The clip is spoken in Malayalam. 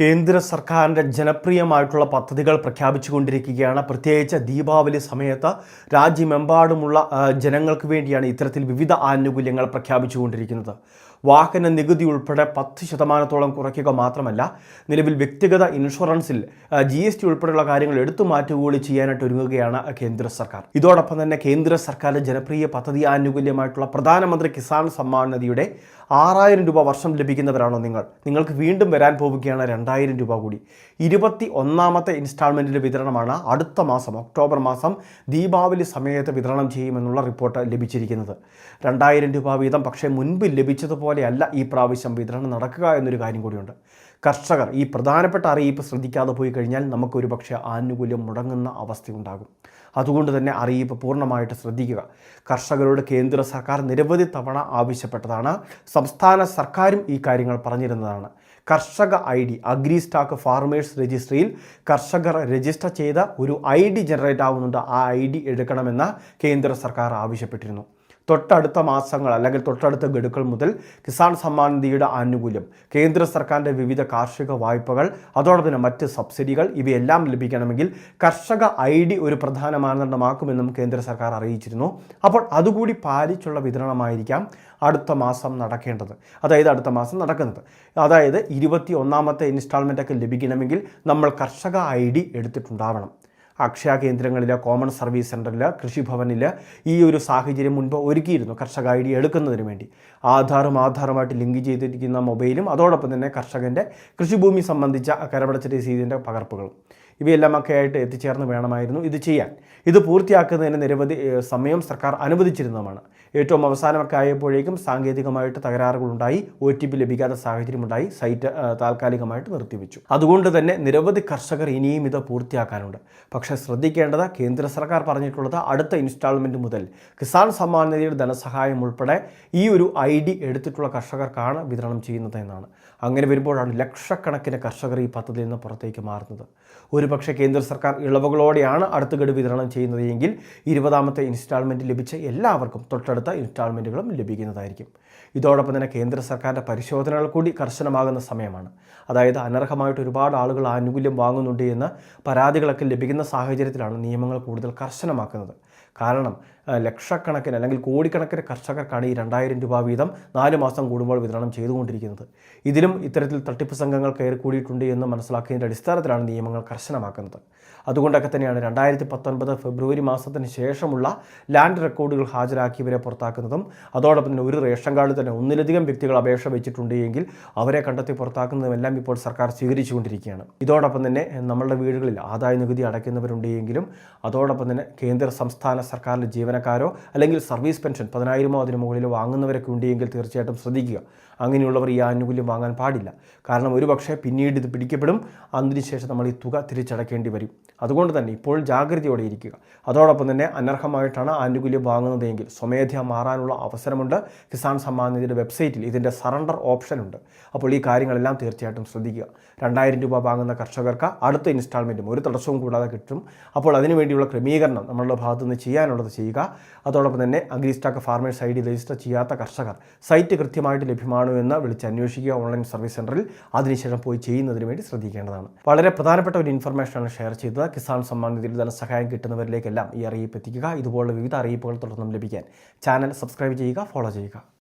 കേന്ദ്ര സർക്കാരിന്റെ ജനപ്രിയമായിട്ടുള്ള പദ്ധതികൾ പ്രഖ്യാപിച്ചുകൊണ്ടിരിക്കുകയാണ്. പ്രത്യേകിച്ച് ദീപാവലി സമയത്ത് രാജ്യമെമ്പാടുമുള്ള ജനങ്ങൾക്ക് വേണ്ടിയാണ് ഇത്തരത്തിൽ വിവിധ ആനുകൂല്യങ്ങൾ പ്രഖ്യാപിച്ചുകൊണ്ടിരിക്കുന്നത്. വാഹന നികുതി ഉൾപ്പെടെ പത്ത് ശതമാനത്തോളം കുറയ്ക്കുക മാത്രമല്ല നിലവിൽ വ്യക്തിഗത ഇൻഷുറൻസിൽ ജി എസ് ടി ഉൾപ്പെടെയുള്ള കാര്യങ്ങൾ എടുത്തു മാറ്റുകൂടി ചെയ്യാനായിട്ട് ഒരുങ്ങുകയാണ് കേന്ദ്ര സർക്കാർ. ഇതോടൊപ്പം തന്നെ കേന്ദ്ര സർക്കാരിന്റെ ജനപ്രിയ പദ്ധതി ആനുകൂല്യമായിട്ടുള്ള പ്രധാനമന്ത്രി കിസാൻ സമ്മാൻ നിധിയുടെ ആറായിരം രൂപ വർഷം ലഭിക്കുന്നവരാണോ നിങ്ങൾ? നിങ്ങൾക്ക് വീണ്ടും വരാൻ പോവുകയാണ് രണ്ടായിരം രൂപ കൂടി. ഇരുപത്തി ഒന്നാമത്തെ ഇൻസ്റ്റാൾമെന്റിന്റെ വിതരണമാണ് അടുത്ത മാസം ഒക്ടോബർ മാസം ദീപാവലി സമയത്ത് വിതരണം ചെയ്യുമെന്നുള്ള റിപ്പോർട്ട് ലഭിച്ചിരിക്കുന്നത്. രണ്ടായിരം രൂപ വീതം പക്ഷേ മുൻപ് ലഭിച്ചതുപോലെയല്ല ഈ പ്രാവശ്യം വിതരണം നടക്കുക എന്നൊരു കാര്യം കൂടിയുണ്ട്. കർഷകർ ഈ പ്രധാനപ്പെട്ട അറിയിപ്പ് ശ്രദ്ധിക്കാതെ പോയി കഴിഞ്ഞാൽ നമുക്കൊരു പക്ഷേ ആനുകൂല്യം മുടങ്ങുന്ന അവസ്ഥയുണ്ടാകും. അതുകൊണ്ട് തന്നെ അറിയിപ്പ് പൂർണമായിട്ട് ശ്രദ്ധിക്കുക. കർഷകരോട് കേന്ദ്ര സർക്കാർ നിരവധി തവണ ആവശ്യപ്പെട്ടതാണ്. സംസ്ഥാന സർക്കാരും ഈ കാര്യങ്ങൾ പറഞ്ഞിരുന്നതാണ്. കർഷക I D agri stack farmers രജിസ്ട്രിയിൽ കർഷകർ രജിസ്റ്റർ ചെയ്ത ഒരു ഐ ഡി ജനറേറ്റ് ആവുന്നുണ്ട്. ആ ഐ ഡി എടുക്കണമെന്ന് കേന്ദ്ര സർക്കാർ ആവശ്യപ്പെട്ടിരുന്നു. തൊട്ടടുത്ത മാസങ്ങൾ അല്ലെങ്കിൽ തൊട്ടടുത്ത ഗഡുക്കൾ മുതൽ കിസാൻ സമ്മാൻ നിധിയുടെ ആനുകൂല്യം കേന്ദ്ര സർക്കാരിന്റെ വിവിധ കാർഷിക വായ്പകൾ അതോടൊപ്പം തന്നെ മറ്റ് സബ്സിഡികൾ ഇവയെല്ലാം ലഭിക്കണമെങ്കിൽ കർഷക ഐ ഡി ഒരു പ്രധാന മാനദണ്ഡമാക്കുമെന്നും കേന്ദ്ര സർക്കാർ അറിയിച്ചിരുന്നു. അപ്പോൾ അതുകൂടി പാലിച്ചുള്ള വിതരണമായിരിക്കാം അടുത്ത മാസം നടക്കേണ്ടത്. അതായത് അടുത്ത മാസം നടക്കുന്നത്. അതായത് ഇരുപത്തി ഒന്നാമത്തെ ഇൻസ്റ്റാൾമെന്റൊക്കെ ലഭിക്കണമെങ്കിൽ നമ്മൾ കർഷക ഐ ഡി എടുത്തിട്ടുണ്ടാവണം. അക്ഷയ കേന്ദ്രങ്ങളിൽ കോമൺ സർവീസ് സെന്ററിൽ കൃഷിഭവനിൽ ഈ ഒരു സാഹചര്യം മുൻപ് ഒരുക്കിയിരുന്നു കർഷക ഐ ഡി എടുക്കുന്നതിന് വേണ്ടി. ആധാറും ആധാറുമായിട്ട് ലിങ്ക് ചെയ്തിരിക്കുന്ന മൊബൈലും അതോടൊപ്പം തന്നെ കർഷകന്റെ കൃഷിഭൂമി സംബന്ധിച്ച കരമടച്ച രസീതിന്റെ പകർപ്പുകളും. ഇവയെല്ലാം ഒക്കെ ആയിട്ട് എത്തിച്ചേർന്ന് വേണമായിരുന്നു ഇത് ചെയ്യാൻ. ഇത് പൂർത്തിയാക്കുന്നതിന് നിരവധി സമയം സർക്കാർ അനുവദിച്ചിരുന്നതുമാണ്. ഏറ്റവും അവസാനമൊക്കെ ആയപ്പോഴേക്കും സാങ്കേതികമായിട്ട് തകരാറുകളുണ്ടായി ഒ ടി പി ലഭിക്കാത്ത സാഹചര്യമുണ്ടായി സൈറ്റ് താൽക്കാലികമായിട്ട് നിർത്തിവെച്ചു. അതുകൊണ്ട് തന്നെ നിരവധി കർഷകർ ഇനിയും ഇത് പൂർത്തിയാക്കാനുണ്ട്. പക്ഷേ ശ്രദ്ധിക്കേണ്ടത് കേന്ദ്ര സർക്കാർ പറഞ്ഞിട്ടുള്ളത് അടുത്ത ഇൻസ്റ്റാൾമെന്റ് മുതൽ കിസാൻ സമ്മാൻ നിധിയുടെ ധനസഹായം ഉൾപ്പെടെ ഈ ഒരു ഐ ഡി എടുത്തിട്ടുള്ള കർഷകർക്കാണ് വിതരണം ചെയ്യുന്നത് എന്നാണ്. അങ്ങനെ വരുമ്പോഴാണ് ലക്ഷക്കണക്കിന് കർഷകർ ഈ പദ്ധതിയിൽ നിന്ന് പുറത്തേക്ക് മാറുന്നത്. ഒരുപക്ഷെ കേന്ദ്ര സർക്കാർ ഇളവുകളോടെയാണ് അടുത്ത ഗഡു വിതരണം ചെയ്യുന്നത് എങ്കിൽ ഇരുപതാമത്തെ ഇൻസ്റ്റാൾമെന്റ് ലഭിച്ച എല്ലാവർക്കും തൊട്ടടുത്ത ഇൻസ്റ്റാൾമെന്റുകളും ലഭിക്കുന്നതായിരിക്കും. ഇതോടൊപ്പം തന്നെ കേന്ദ്ര സർക്കാരിന്റെ പരിശോധനകൾ കൂടി കർശനമാകുന്ന സമയമാണ്. അതായത് അനർഹമായിട്ട് ഒരുപാട് ആളുകൾ ആനുകൂല്യം വാങ്ങുന്നുണ്ട് എന്ന് പരാതികളൊക്കെ ലഭിക്കുന്ന സാഹചര്യത്തിലാണ് നിയമങ്ങൾ കൂടുതൽ കർശനമാക്കുന്നത്. കാരണം ലക്ഷക്കണക്കിന് അല്ലെങ്കിൽ കോടിക്കണക്കിന് കർഷകർക്കാണ് ഈ രണ്ടായിരം രൂപ വീതം നാല് മാസം കൂടുമ്പോൾ വിതരണം ചെയ്തുകൊണ്ടിരിക്കുന്നത്. ഇതിലും ഇത്തരത്തിൽ തട്ടിപ്പ് സംഘങ്ങൾ കയറി കൂടിയിട്ടുണ്ട് എന്ന് മനസ്സിലാക്കിയതിന്റെ അടിസ്ഥാനത്തിലാണ് നിയമങ്ങൾ കർശനമാക്കുന്നത്. അതുകൊണ്ടൊക്കെ തന്നെയാണ് രണ്ടായിരത്തി പത്തൊൻപത് ഫെബ്രുവരി മാസത്തിന് ശേഷമുള്ള ലാൻഡ് റെക്കോർഡുകൾ ഹാജരാക്കിയവരെ പുറത്താക്കുന്നതും അതോടൊപ്പം തന്നെ ഒരു റേഷൻ കാർഡിൽ തന്നെ ഒന്നിലധികം വ്യക്തികൾ അപേക്ഷ വെച്ചിട്ടുണ്ട് എങ്കിൽ അവരെ കണ്ടെത്തി പുറത്താക്കുന്നതുമെല്ലാം ഇപ്പോൾ സർക്കാർ സ്വീകരിച്ചുകൊണ്ടിരിക്കുകയാണ്. ഇതോടൊപ്പം തന്നെ നമ്മളുടെ വീടുകളിൽ ആദായ നികുതി അടയ്ക്കുന്നവരുണ്ട് എങ്കിലും അതോടൊപ്പം തന്നെ കേന്ദ്ര സംസ്ഥാന സർക്കാരിന്റെ ജീവനക്കാരോ അല്ലെങ്കിൽ സർവീസ് പെൻഷൻ പതിനായിരമോ അതിന് മുകളിൽ വാങ്ങുന്നവരൊക്കെ ഉണ്ടെങ്കിൽ തീർച്ചയായിട്ടും ശ്രദ്ധിക്കുക. അങ്ങനെയുള്ളവർ ഈ ആനുകൂല്യം വാങ്ങാൻ പാടില്ല. കാരണം ഒരു പക്ഷേ പിന്നീട് ഇത് പിടിക്കപ്പെടും അതിനുശേഷം നമ്മൾ ഈ തുക തിരിച്ചടക്കേണ്ടി വരും. അതുകൊണ്ട് തന്നെ ഇപ്പോൾ ജാഗ്രതയോടെ ഇരിക്കുക. അതോടൊപ്പം തന്നെ അനർഹമായിട്ടാണ് ആനുകൂല്യം വാങ്ങുന്നതെങ്കിൽ സ്വമേധയാ മാറാനുള്ള അവസരമുണ്ട്. കിസാൻ സമ്മാൻ നിധിയുടെ വെബ്സൈറ്റിൽ ഇതിന്റെ സറണ്ടർ ഓപ്ഷൻ ഉണ്ട് അപ്പോൾ ഈ കാര്യങ്ങളെല്ലാം തീർച്ചയായിട്ടും ശ്രദ്ധിക്കുക. രണ്ടായിരം രൂപ വാങ്ങുന്ന കർഷകർക്ക് അടുത്ത ഇൻസ്റ്റാൾമെന്റും ഒരു തടസ്സവും കൂടാതെ കിട്ടും. അപ്പോൾ അതിനുവേണ്ടിയുള്ള ക്രമീകരണം നമ്മളുടെ ഭാഗത്തു നിന്ന് ചെയ്യാനുള്ളത് ചെയ്യുക. അതോടൊപ്പം തന്നെ agristack farmers I D register ചെയ്യാത്ത കർഷകർ സൈറ്റ് കൃത്യമായിട്ട് ലഭ്യമാണോ എന്ന് വിളിച്ച് അന്വേഷിക്കുക ഓൺലൈൻ സർവീസ് സെന്ററിൽ അതിനുശേഷം പോയി ചെയ്യുന്നതിന് വേണ്ടി ശ്രദ്ധിക്കേണ്ടതാണ്. വളരെ പ്രധാനപ്പെട്ട ഒരു ഇൻഫർമേഷനാണ് ഷെയർ ചെയ്തത്. കിസാൻ സമ്മാൻ നിധിയിൽ ധനസഹായം കിട്ടുന്നവരിലേക്കെല്ലാം ഈ അറിയിപ്പ് എത്തിക്കുക. ഇതുപോലുള്ള വിവിധ അറിയിപ്പുകൾ തുടർന്നും ലഭിക്കാൻ ചാനൽ സബ്സ്ക്രൈബ് ചെയ്യുക ഫോളോ ചെയ്യുക.